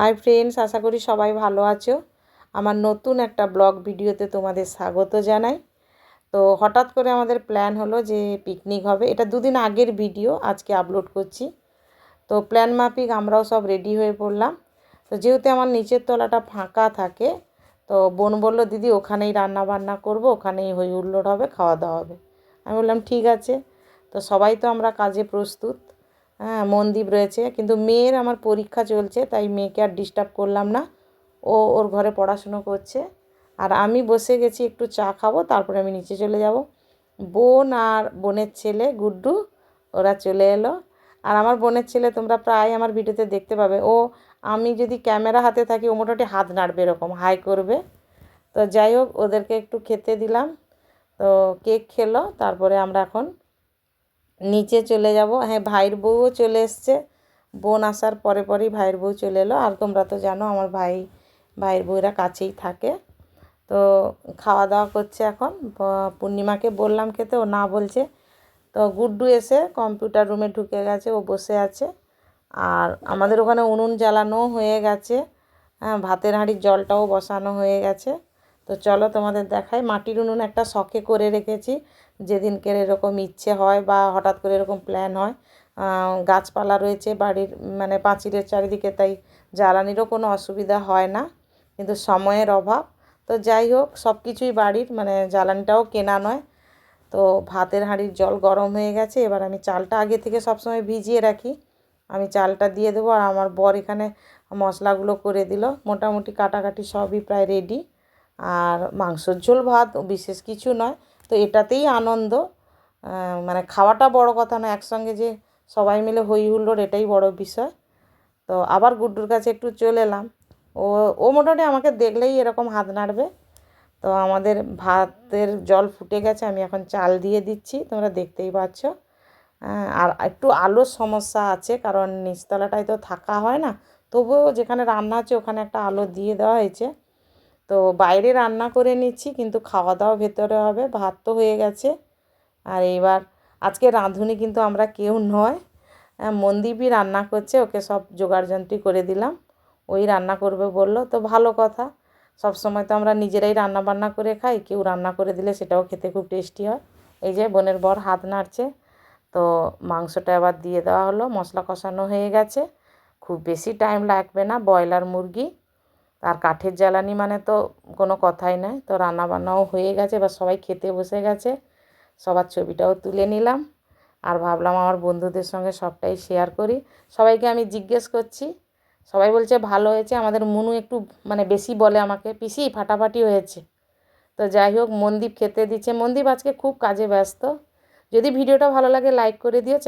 Hi friends আশা করি সবাই ভালো আছো। আমার নতুন একটা ব্লগ ভিডিওতে তোমাদের স্বাগত জানাই। তো হঠাৎ করে আমাদের প্ল্যান হলো যে পিকনিক হবে। এটা দুদিন আগের ভিডিও আজকে আপলোড করছি। তো প্ল্যান মাফিক, আমরাও সব রেডি হয়ে পড়লাম। তো যেহেতু আমার নিচের তলাটা ফাঁকা থাকে, তো বোন বলল, দিদি, ওখানেই রান্না বান্না করব, ওখানেই হই হুল্লোড় হবে, খাওয়া দাওয়া হবে। আমি বললাম, ঠিক আছে। তো সবাই তো আমরা কাজে প্রস্তুত। হ্যাঁ মনদীপ রয়েছে, কিন্তু মেয়ের আমার পরীক্ষা চলছে, তাই মেয়েকে আর ডিস্টার্ব করলাম না। ও ওর ঘরে পড়াশুনো করছে। আর আমি বসে গেছি, একটু চা খাব, তারপরে আমি নিচে চলে যাব। বোন আর বোনের ছেলে, গুড্ডু, ওরা চলে এলো। আর আমার বোনের ছেলে তোমরা প্রায় আমার ভিডিওতে দেখতে পাবে। ও, আমি যদি ক্যামেরা হাতে থাকি, ও মোটামুটি হাত নাড়বে এরকম, হাই করবে। তো যাই হোক, ওদেরকে একটু খেতে দিলাম। তো কেক খেলো, তারপরে আমরা এখন নিচে চলে যাব। হ্যাঁ ভাইয়ের বউও চলে এসছে। বোন আসার পরে পরেই ভাইয়ের বউ চলে এলো। আর তোমরা তো জানো, আমার ভাই, ভাইয়ের বউরা কাছেই থাকে। তো খাওয়া দাওয়া করছে এখন। পূর্ণিমাকে বললাম খেতে, ও না বলছে। তো গুড্ডু এসে কম্পিউটার রুমে ঢুকে গেছে, ও বসে আছে। আর আমাদের ওখানে উনুন জ্বালানো হয়ে গেছে। হ্যাঁ ভাতের হাঁড়ির জলটাও বসানো হয়ে গেছে। তো চলো তোমাদের দেখাই। মাটির উনুন একটা শখে করে রেখেছি। যেদিনকে এরকম ইচ্ছে হয় বা হঠাৎ করে এরকম প্ল্যান হয় গাছপালা রয়েছে বাড়ির মানে পাঁচিলের চারিদিকে, তাই জ্বালানিরও কোনো অসুবিধা হয় না, কিন্তু সময়ের অভাব। তো যাই হোক সব কিছুই বাড়ির মানে জ্বালানিটাও কেনা নয়। তো ভাতের হাঁড়ির জল গরম হয়ে গেছে, এবার আমি চালটা আগে থেকে সবসময় ভিজিয়ে রাখি। আমি চালটা দিয়ে দেবো আর আমার বর এখানে মশলাগুলো করে দিল। মোটামুটি কাটাকাটি সবই প্রায় রেডি আর মাংসর ঝোল, ভাত বিশেষ কিছু নয়। তো এটাতেই আনন্দ। মানে খাওয়াটা বড় কথা না একসঙ্গে যে সবাই মিলে হই হুল্লোড় এটাই বড় বিষয়। তো আবার গুড্ডুর কাছে একটু চলে এলাম। ও ও মোটামুটি আমাকে দেখলেই এরকম হাত নাড়বে। তো আমাদের ভাতের জল ফুটে গেছে, আমি এখন চাল দিয়ে দিচ্ছি, তোমরা দেখতেই পাচ্ছ। আর একটু আলোর সমস্যা আছে, কারণ নিচতলাটায় তো থাকা হয় না। তবুও যেখানে রান্না হচ্ছে ওখানে একটা আলো দিয়ে দেওয়া হয়েছে। তো বাইরে রান্না করে নিচ্ছি, কিন্তু খাওয়া দাওয়া ভেতরে হবে, ভাত তো হয়ে গেছে। আর এবার আজকে রাঁধুনি কিন্তু আমরা কেউ নয়। মনদীপই রান্না করছে, ওকে সব যন্ত্রী করে দিলাম। ওই রান্না করবে বলল, তো ভালো কথা। সব সময় তো আমরা নিজেরাই রান্না বান্না করে খাই, কেউ রান্না করে দিলে সেটাও খেতে খুব টেস্টি হয়। এই যে বোনের বর হাত নাড়ছে, তো মাংসটা আবার দিয়ে দেওয়া হলো, মশলা কষানো হয়ে গেছে। খুব বেশি টাইম লাগবে না, ব্রয়লার মুরগি। আর কাঠের জ্বালানি মানে তো কোনো কথাই নয় তো রান্নাবান্নাও হয়ে গেছে, এবার সবাই খেতে বসে গেছে। সবার ছবিটাও তুলে নিলাম। আর ভাবলাম আমার বন্ধুদের সঙ্গে সবটাই শেয়ার করি। সবাইকে আমি জিজ্ঞেস করছি, সবাই বলছে, ভালো হয়েছে? আমাদের মনু একটু মানে বেশি বলে আমাকে, পিসি, ফাটাফাটি হয়েছে। তো যাই হোক, মনদীপ খেতে দিচ্ছে। মনদীপ আজকে খুব কাজে ব্যস্ত। যদি ভিডিওটা ভালো লাগে লাইক করে দিও।